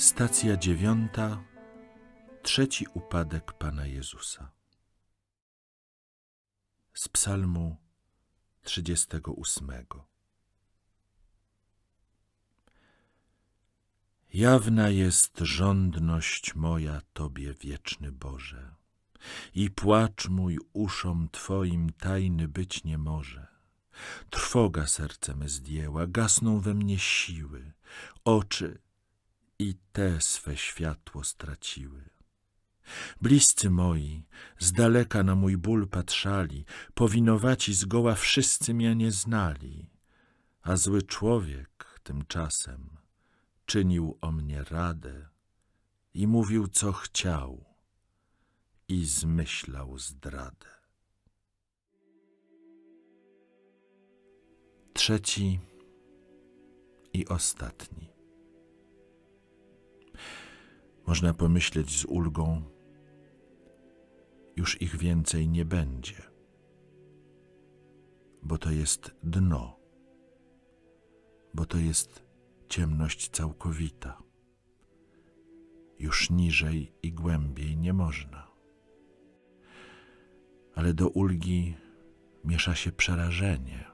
Stacja dziewiąta. Trzeci upadek Pana Jezusa. Z psalmu 38. Jawna jest żądność moja Tobie, wieczny Boże, i płacz mój uszom Twoim tajny być nie może. Trwoga serce me zdjęła, gasną we mnie siły, oczy i te swe światło straciły. Bliscy moi z daleka na mój ból patrzali, powinowaci zgoła wszyscy mnie nie znali, a zły człowiek tymczasem czynił o mnie radę i mówił, co chciał i zmyślał zdradę. Trzeci i ostatni. Można pomyśleć z ulgą, już ich więcej nie będzie, bo to jest dno, bo to jest ciemność całkowita. Już niżej i głębiej nie można. Ale do ulgi miesza się przerażenie,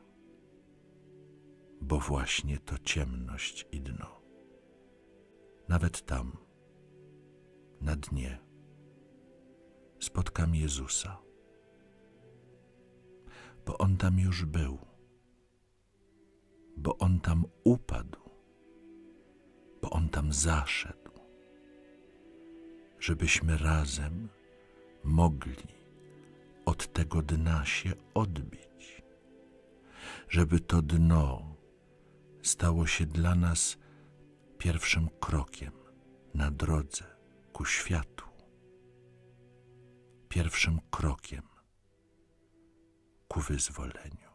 bo właśnie to ciemność i dno. Nawet tam na dnie. Spotkam Jezusa, bo On tam już był, bo On tam upadł, bo On tam zaszedł, żebyśmy razem mogli od tego dna się odbić, żeby to dno stało się dla nas pierwszym krokiem na drodze ku światu, pierwszym krokiem ku wyzwoleniu.